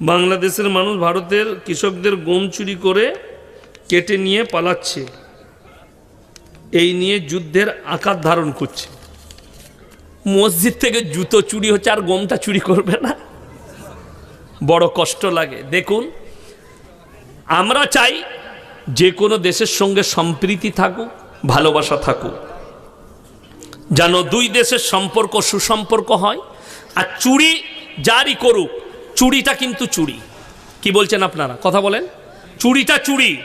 বাংলাদেশের মানুষ ভারতের কৃষকদের গম চুরি করে কেটে নিয়ে পালাচ্ছে। এই নিয়ে যুদ্ধের আকার ধারণ করছে। মসজিদ থেকে জুতো চুরি হচ্ছে আর গমটা চুরি করবে না। বড় কষ্ট লাগে। দেখুন, আমরা চাই যে কোনো দেশের সঙ্গে সম্প্রীতি থাকুক, ভালোবাসা থাকুক। যেন দুই দেশের সম্পর্ক সুসম্পর্ক হয়। আর চুরি জারি করুক চুরিটা কিন্তু চুরি। কি বলছেন আপনারা? কথা বলেন। চুরিটা চুরি।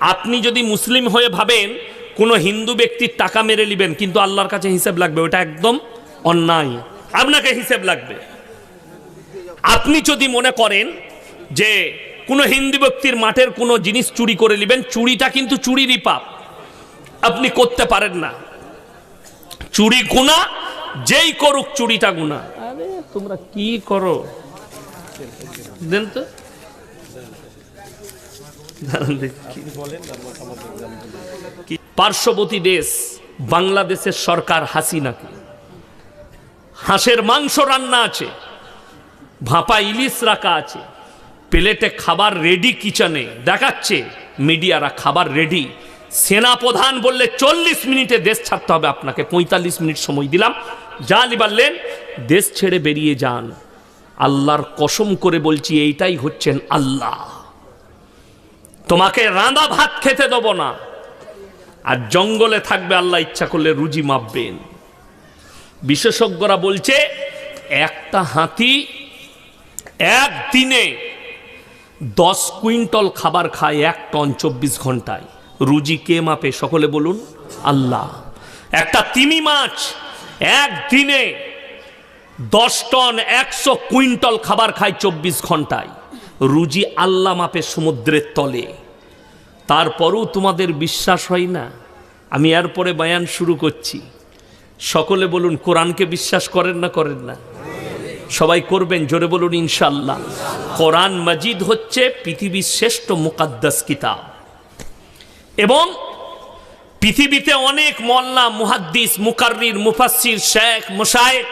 আপনি যদি মুসলিম হয়ে ভাবেন, কোনো হিন্দু ব্যক্তির টাকা মেরে নেবেন, কিন্তু আল্লাহর কাছে হিসেব লাগবে, ওটা একদম অন্যায়। আপনাকে হিসেব লাগবে। আপনি যদি মনে করেন যে কোনো হিন্দু ব্যক্তির মাঠের কোনো জিনিস চুরি করে নেবেন, চুরিটা কিন্তু চুরিরই পাপ। আপনি করতে পারেন না। চুরি গুণা যেই করুক চুরিটা গুণা আরে, তোমরা কি করো? দেন তো। পার্শ্ববর্তী দেশ বাংলাদেশের সরকার হাসিনাকে। হাঁসের মাংস রান্না আছে, ভাপা ইলিশ রাখা আছে, প্লেটে খাবার রেডি কিচেনে। দেখাচ্ছে, মিডিয়ারা খাবার রেডি সেনাপ্রধান বললে চল্লিশ মিনিটে দেশ ছাড়তে হবে আপনাকে, পঁয়তাল্লিশ মিনিট সময় দিলাম। যা লিবারলেন দেশ ছেড়ে বেরিয়ে যান। আল্লাহর কসম করে বলছি, এইটাই হচ্ছেন আল্লাহ। তোমাকে রাঁধা ভাত খেতে দেব না। আর জঙ্গলে থাকবে, আল্লাহ ইচ্ছা করলে রুজি মাপবেন। বিশেষজ্ঞরা বলছে, একটা হাতি একদিনে দশ কুইন্টল খাবার খায় এক টন চব্বিশ ঘন্টায়। রুজি কে মাপে? সকলে বলুন, আল্লাহ। একটা তিমি মাছ একদিনে দশ টন একশো কুইন্টল খাবার খায় চব্বিশ ঘন্টায়। রুজি আল্লা মাপে সমুদ্রের তলে। তারপরও তোমাদের বিশ্বাস হয় না। আমি এরপরে বয়ান শুরু করছি। সকলে বলুন, কোরআনকে বিশ্বাস করেন না করেন না? সবাই করবেন, জোরে বলুন ইনশাল্লাহ কোরআন মজিদ হচ্ছে পৃথিবীর শ্রেষ্ঠ মুকাদ্দাস কিতাব। এবং পৃথিবীতে অনেক মল্লা মুহাদ্দিস, মুকাররির, মুফাসসির, শেখ মুশায়েক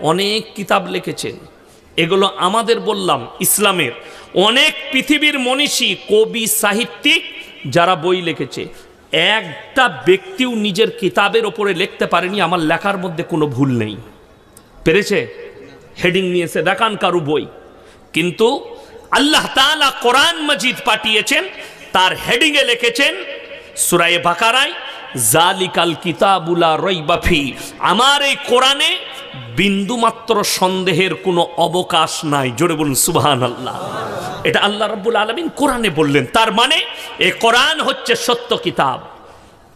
অনেক কিতাব লিখেছেন। এগুলো আমাদের বললাম ইসলামের। অনেক পৃথিবীর মনীষী, কবি, সাহিত্যিক যারা বই লিখেছে। একটা ব্যক্তিও নিজের কিতাবের ওপরে লিখতে পারেনি, আমার লেখার মধ্যে কোনো ভুল নেই। পেরেছে? হেডিং নিয়েছে, দেখান কারু বই। কিন্তু আল্লাহ তাআলা কোরআন মজিদ পাঠিয়েছেন, তার হেডিংয়ে লিখেছেন সুরায়ে বাকারায়, জালিকাল কিতাবুলা রইবাফি আমার এই কোরআনে বিন্দুমাত্র সন্দেহের কোনো অবকাশ নাই। জোরে বলুন সুবহান আল্লাহ এটা আল্লাহ রাব্বুল আলামিন কোরআনে বললেন। তার মানে এ কোরআন হচ্ছে সত্য কিতাব।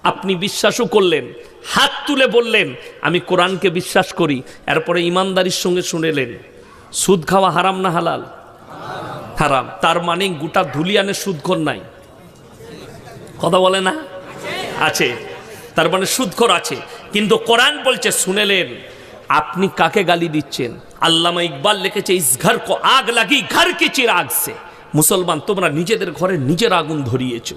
আপনি বিশ্বাসও করলেন, হাত তুলে বললেন, আমি কোরআনকে বিশ্বাস করি। এরপরে ইমানদারির সঙ্গে শুনেলেন, সুদ খাওয়া হারাম না হালাল? হারাম। তার মানে গোটা ধুলিয়ানে সুদখোর নাই। কথা বলে না? আছে। তার মানে সুদখোর আছে। কিন্তু কোরআন বলছে, শুনেলেন আপনি কাকে গালি দিচ্ছেন? আল্লামা ইকবাল লিখেছে, ইস ঘর কো আগ লাগি, ঘর কে চিরাগ সে। মুসলমান, তোমরা নিজেদের ঘরে নিজের আগুন ধরিয়েছো।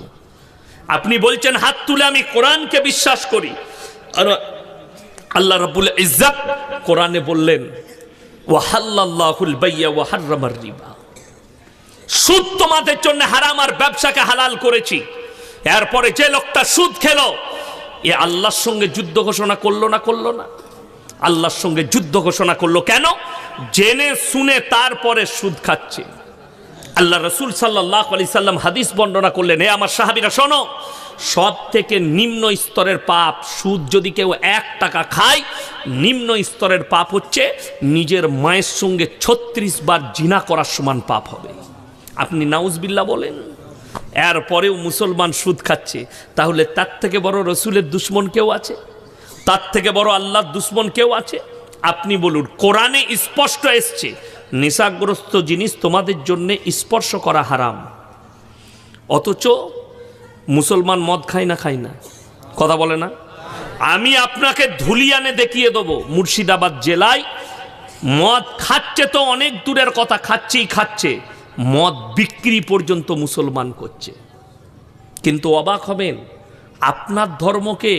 আপনি বলছেন, হাত তুলে আমি কোরআনকে বিশ্বাস করি। আর আল্লাহ রাব্বুল ইজ্জত কোরআনে বললেন ওয়াহাল্লাহুল বাইয়া ওয়া হাররামার রিবা। সুদ তোমাদের জন্য হারাম আর ব্যবসাকে হালাল করেছি। এরপরে যে লোকটা সুদ খেলো, এ আল্লাহর সঙ্গে যুদ্ধ ঘোষণা করল না করল না? আল্লাহর সঙ্গে যুদ্ধ ঘোষণা করল কেন? জেনে শুনে তারপরে সুদ খাচ্ছে। আল্লাহ রসুল সাল্লাহ আলি সাল্লাম হাদিস বর্ণনা করলেন হে আমার সাহাবিরা, শোনো, সব থেকে নিম্ন স্তরের পাপ সুদ যদি কেউ এক টাকা খায়, নিম্ন স্তরের পাপ হচ্ছে নিজের মায়ের সঙ্গে ছত্রিশ বার জিনা করার সমান পাপ হবে। আপনি নাউজবিল্লা বলেন, এরপরেও মুসলমান সুদ খাচ্ছে। তাহলে তার থেকে বড় রসুলের দুশ্মন কেউ আছে? তার থেকে বড় আল্লাহর দুশ্মন কেউ আছে? আপনি বলুন, কোরআনে স্পষ্ট এসছে, নেশাগ্রস্ত জিনিস তোমাদের জন্য স্পর্শ করা হারাম। অথচ মুসলমান মদ খায় না খায় না। কথা বলে না? আমি আপনাকে ধুলিয়ানে দেখিয়ে দেবো, মুর্শিদাবাদ জেলায় মদ খাচ্ছে তো অনেক দূরের কথা, খাচ্ছেই খাচ্ছে। মদ বিক্রি পর্যন্ত মুসলমান করছে। কিন্তু অবাক হবেন, আপনার ধর্মকে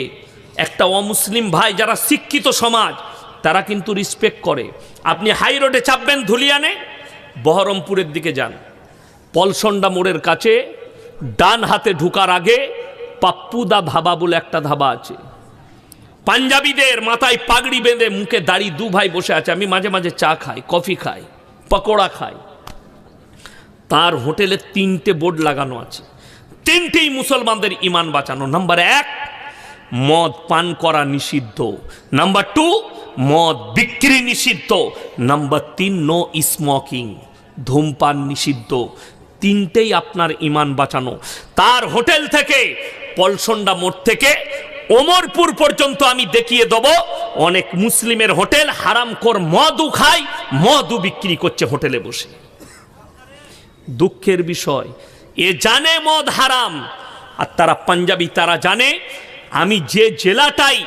একটা অমুসলিম ভাই যারা শিক্ষিত সমাজ, তারা কিন্তু রিসপেক্ট করে। আপনি হাই রোডে চাপবেন, ধুলিয়ানে, বহরমপুরের দিকে যান। পলসন্ডা মোড়ের কাছে, ডান হাতে ঢুকার আগে পাপ্পুদা ধাবা বলে একটা ধাবা আছে। পাঞ্জাবিদের মাথায় পাগড়ি বেঁধে মুখে দাড়ি দু ভাই বসে আছে। আমি মাঝে মাঝে চা খাই, কফি খাই, পকোড়া খাই। তার হোটেলে তিনটে বোর্ড লাগানো আছে। তিনটেই মুসলমানদের ইমান বাঁচানো। নাম্বার এক মদ পান করা নিষিদ্ধ। নাম্বার টু মদ বিক্রি নিষিদ্ধ। নাম্বার তিন নো স্মোকিং ধূমপান নিষিদ্ধ। তিনটেই আপনার ইমান বাঁচানো। তার হোটেল থেকে, পলসন্ডা মোড় থেকে, ওমরপুর পর্যন্ত আমি দেখিয়ে দেব, অনেক মুসলিমের হোটেল হারামখোর মদও খায়, মদও বিক্রি করছে হোটেলে বসে। দুঃখের বিষয়, এ জানে মদ হারাম, আর তারা পাঞ্জাবি তারা জানে আমি যে জেলাটাই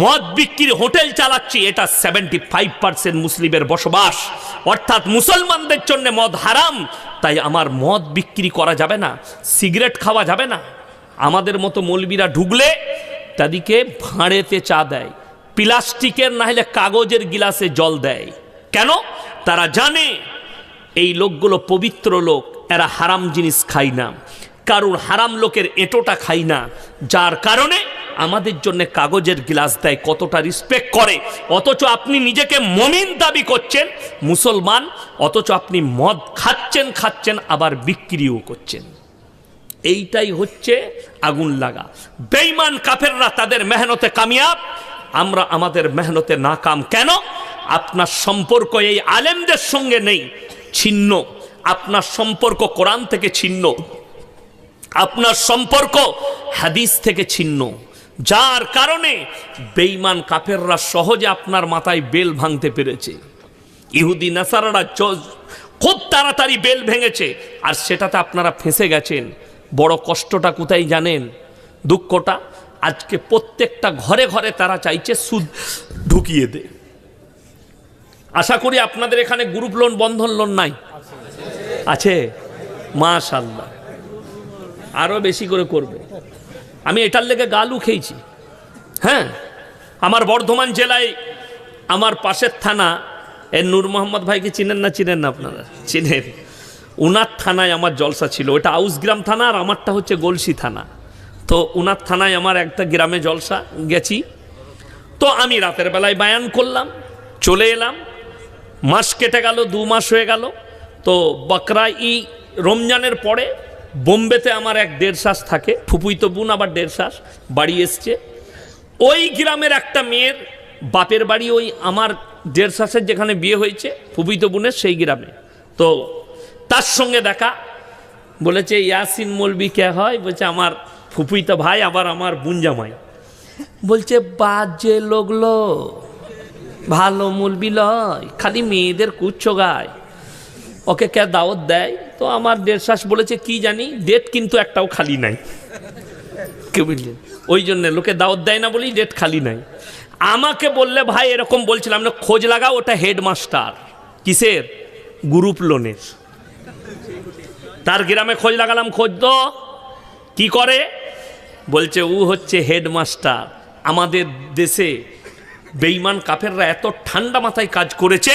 মদ বিক্রির হোটেল চালাচ্ছি, এটা সেভেন্টি ফাইভ পার্সেন্ট মুসলিমের বসবাস। অর্থাৎ মুসলমানদের জন্য মদ হারাম, তাই আমার মদ বিক্রি করা যাবে না, সিগারেট খাওয়া যাবে না। আমাদের মতো মলবিরা ঢুকলে তাদেরকে ভাঁড়েতে চা দেয়, প্লাস্টিকের না হলে কাগজের গিলাসে জল দেয়। কেন? তারা জানে এই লোকগুলো পবিত্র লোক, এরা হারাম জিনিস খাই না। কারুর হারাম লোকের এঁটোটা খাই না। যার কারণে আমাদের জন্য কাগজের গ্লাস দেয়, কতটা রিসপেক্ট করে। অথচ আপনি নিজেকে মমিন দাবি করছেন, মুসলমান, অথচ আপনি মদ খাচ্ছেন খাচ্ছেন, আবার বিক্রিও করছেন। এইটাই হচ্ছে আগুন লাগা। বেইমান কাফেররা তাদের মেহনতে কামিয়াব। আমরা আমাদের মেহনতে নাকাম কেন? আপনার সম্পর্ক এই আলেমদের সঙ্গে নেই, ছিন্ন। আপনার সম্পর্ক কোরআন থেকে ছিন্ন। আপনার সম্পর্ক হাদিস থেকে ছিন্ন। যার কারণে বেইমান কাফেররা সহজে আপনার মাথায় বেল ভাঙতে পেরেছে। ইহুদি, নাসারারা খুব তাড়াতাড়ি বেল ভেঙেছে। আর সেটাতে আপনারা ফেঁসে গেছেন। বড় কষ্টটা কোথায় জানেন? দুঃখটা আজকে প্রত্যেকটা ঘরে ঘরে তারা চাইছে সুদ ঢুকিয়ে দে। আশা করি আপনাদের এখানে গ্রুপ লোন, বন্ধন লোন নাই? আছে। মাশাল্লাহ আরও বেশি করে করবে। আমি এটার লেগে গালু খেয়েছি। হ্যাঁ আমার বর্ধমান জেলায় আমার পাশের থানা, এ নূর মোহাম্মদ ভাইকে চিনেন না চিনেন না আপনারা? চিনেন। উনার থানায় আমার জলসা ছিল। ওটা আউসগ্রাম থানা আর আমারটা হচ্ছে গলসি থানা। তো উনার থানায় আমার একটা গ্রামে জলসা গেছি। তো আমি রাতের বেলায় বায়ান করলাম, চলে এলাম। মাস কেটে গেল, দু মাস হয়ে গেল। তো বকরা ই রমজানের পরে বোম্বেতে আমার এক দেড় শ্বাস থাকে ফুপুই তো বোন আবার দেড় শ্বাস, বাড়ি এসছে। ওই গ্রামের একটা মেয়ের বাপের বাড়ি ওই আমার দেড় শ্বাসের যেখানে বিয়ে হয়েছে ফুপুই তো বোনের সেই গ্রামে। তো তার সঙ্গে দেখা, বলেছে, ইয়াসিন মলবি কে হয়? বলছে, আমার ফুপুই তো ভাই, আবার আমার বোন জামাই। বলছে, বাজে লোকলো ভালো মূলবি লয়, খালি মেয়েদের কুচ্ছ গায়। ওকে কে দাওয়াত দেয়? তো আমার দেড় শ্বাস বলেছে কি জানি ডেট কিন্তু একটাও খালি নাই। কে বুঝলেন ওই জন্য লোকে দাওয়াত দেয় না বলেই ডেট খালি নাই। আমাকে বললে ভাই এরকম বলছিলাম না খোঁজ লাগাও ওটা হেডমাস্টার কিসের? গ্রুপ লোনের তার গ্রামে খোঁজ লাগালাম খোঁজ তো। কি করে? বলছে ও হচ্ছে হেডমাস্টার আমাদের দেশে বেইমান কাফেররা এত ঠান্ডা মাথায় কাজ করেছে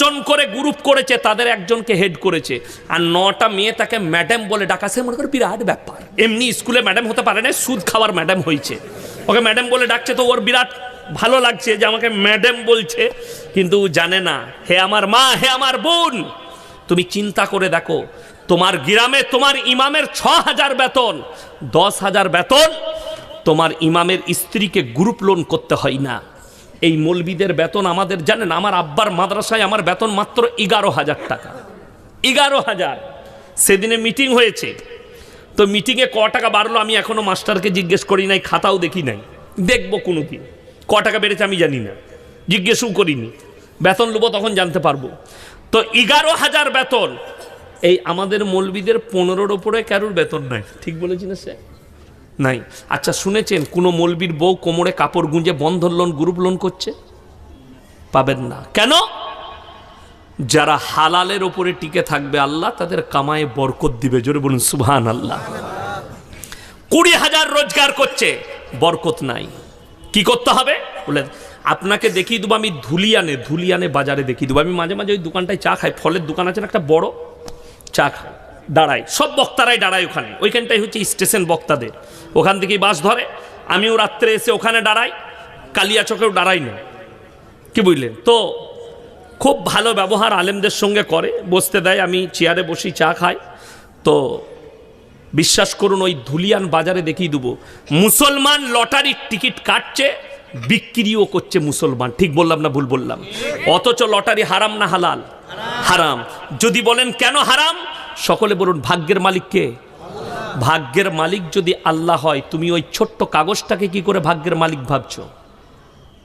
জন করে গ্রুপ করেছে, তাদের একজনকে হেড করেছে। আর নটা মেয়ে তাকে ম্যাডাম বলে ডাকা, সে মনে করে বিরাট ব্যাপার। এমনি স্কুলে ম্যাডাম হতে পারে না, সুদ খাওয়ার ম্যাডাম হয়েছে। ওকে ম্যাডাম বলে ডাকছে, তো ওর বিরাট ভালো লাগছে যে আমাকে ম্যাডাম বলছে। কিন্তু জানে না, হে আমার মা, হে আমার বোন, তুমি চিন্তা করে দেখো, তোমার গ্রামে তোমার ইমামের ছ হাজার বেতন দশ হাজার বেতন, তোমার ইমামের স্ত্রীকে গ্রুপ লোন করতে হয় না। এই মৌলবিদের বেতন আমাদের, জানেন, আমার আব্বার মাদ্রাসায় আমার বেতন মাত্র এগারো হাজার টাকা। এগারো হাজার। সেদিনে মিটিং হয়েছে। তো মিটিংয়ে ক টাকা বাড়লো আমি এখনও মাস্টারকে জিজ্ঞেস করি নাই, খাতাও দেখি নাই। দেখব কোনো দিন ক টাকা বেড়েছে আমি জানি না। জিজ্ঞেসও করিনি। বেতন নেব তখন জানতে পারব। তো এগারো হাজার বেতন। এই আমাদের মৌলবিদের পনেরোর ওপরে কারোর বেতন নাই? ঠিক বলেছি না, স্যার? নাই। আচ্ছা শুনেছেন, কোনো মলবির বউ কোমরে কাপড় গুঁজে বন্ধন লোন, গ্রুপ লোন করছে? পাবেন না। কেন? যারা হালালের ওপরে টিকে থাকবে আল্লাহ, তাদের কামায়ে বরকত দিবে। জোরে বলুন সুবহান আল্লাহ কুড়ি হাজার রোজগার করছে, বরকত নাই। কি করতে হবে? বলে আপনাকে দেখিয়ে দেবো আমি ধুলিয়ানে ধুলিয়ানে বাজারে দেখিয়ে দেবো। আমি মাঝে মাঝে ওই দোকানটায় চা খাই। ফলের দোকান আছে না একটা বড়? চা খাই। দাঁড়াই সব বক্তারাই দাঁড়ায় ওখানে। ওইখানটাই হচ্ছে স্টেশন বক্তাদের। ওখান থেকেই বাস ধরে। আমিও রাত্রে এসে ওখানে দাঁড়াই। কালিয়া চকেও দাঁড়াই না। কি বুঝলেন? তো খুব ভালো ব্যবহার আলেমদের সঙ্গে করে, বসতে দেয়, আমি চেয়ারে বসি, চা খাই। তো বিশ্বাস করুন, ওই ধুলিয়ান বাজারে দেখিয়ে দেবো। মুসলমান লটারির টিকিট কাটছে, বিক্রিও করছে মুসলমান। ঠিক বললাম না ভুল বললাম? অথচ লটারি হারাম না হালাল? হারাম। যদি বলেন কেন হারাম? সকলে বলুন, ভাগ্যের মালিককে ভাগ্যের মালিক যদি আল্লাহ হয়, তুমি ওই ছোট্ট কাগজটাকে কি করে ভাগ্যের মালিক ভাবছ?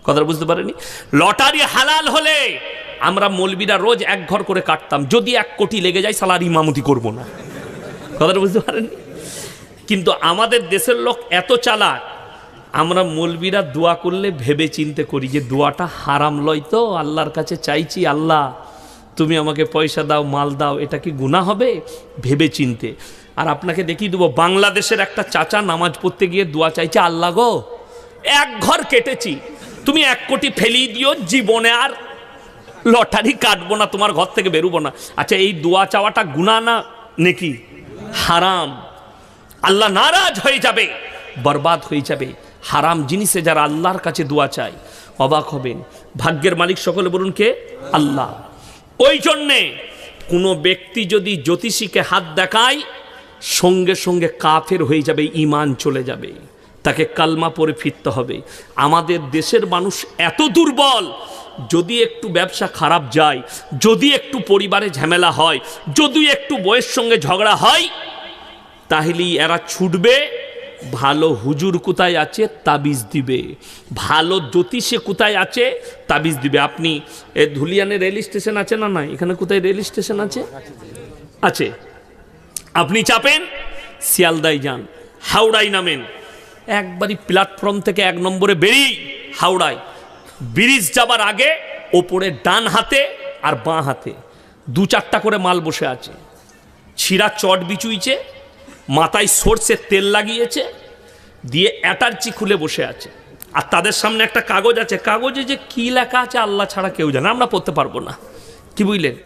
কথাটা বুঝতে পারেনি লটারি হালাল হলে আমরা মলবিরা রোজ এক ঘর করে কাটতাম। যদি এক কোটি লেগে যায়, সালার ইমামতি করব না। কথাটা বুঝতে পারেনি কিন্তু আমাদের দেশের লোক এত চালাক, আমরা মলবিরা দোয়া করলে ভেবে চিনতে করি যে দোয়াটা হারাম লয় তো, আল্লাহর কাছে চাইছি আল্লাহ। তুমি আমাকে পয়সা দাও, মাল দাও, এটা কি গুণা হবে? ভেবে চিনতে আর আপনাকে দেখিয়ে দেবো, বাংলাদেশের একটা চাচা নামাজ পড়তে গিয়ে দোয়া চাইছে, আল্লাহ গো, এক ঘর কেটেছি, তুমি এক কোটি ফেলিয়ে দিও, জীবনে আর লটারি কাটবো না, তোমার ঘর থেকে বেরোবো না। আচ্ছা এই দোয়া চাওয়াটা গুণা না নাকি? হারাম। আল্লাহ নারাজ হয়ে যাবে, বরবাদ হয়ে যাবে। হারাম জিনিসে যারা আল্লাহর কাছে দোয়া চায়, অবাক হবেন। ভাগ্যের মালিক সকলে বলুন কে? আল্লাহ। ওই জন্যে কোনো ব্যক্তি যদি জ্যোতিষীকে হাত দেখায়, সঙ্গে সঙ্গে কাফের হয়ে যাবে ইমান চলে যাবে। তাকে কালমা পরে ফিরতে হবে। আমাদের দেশের মানুষ এত দুর্বল, যদি একটু ব্যবসা খারাপ যায়, যদি একটু পরিবারে ঝামেলা হয়, যদি একটু বইয়ের সঙ্গে ঝগড়া হয়, তাহলেই এরা ছুটবে ভালো হুজুর কোথায় আছে? তাবিজ দিবে। ভালো জ্যোতিষে কোথায় আছে? তাবিজ দিবে। আপনি, এ ধুলিয়ানে রেল স্টেশন আছে না না এখানে কোথায় রেল স্টেশন আছে? আছে। আপনি চাপেন, শিয়ালদায় যান। হাওড়ায় নামেন। একবারই প্ল্যাটফর্ম থেকে এক নম্বরে বেরিয়ে হাওড়ায়। ব্রিজ যাবার আগে ওপরে ডান হাতে আর বাঁ হাতে। দু চারটা করে মাল বসে আছে। ছিঁড়া চট বিচুইছে। মাথায় সর্ষের তেল লাগিয়েছে, দিয়ে অ্যাটার্চি খুলে বসে আছে। আর তাদের সামনে একটা কাগজ আছে। কাগজে যে কী লেখা আছে, আল্লাহ ছাড়া কেউ জানে আমরা পড়তে পারব না। কি বুঝলেন?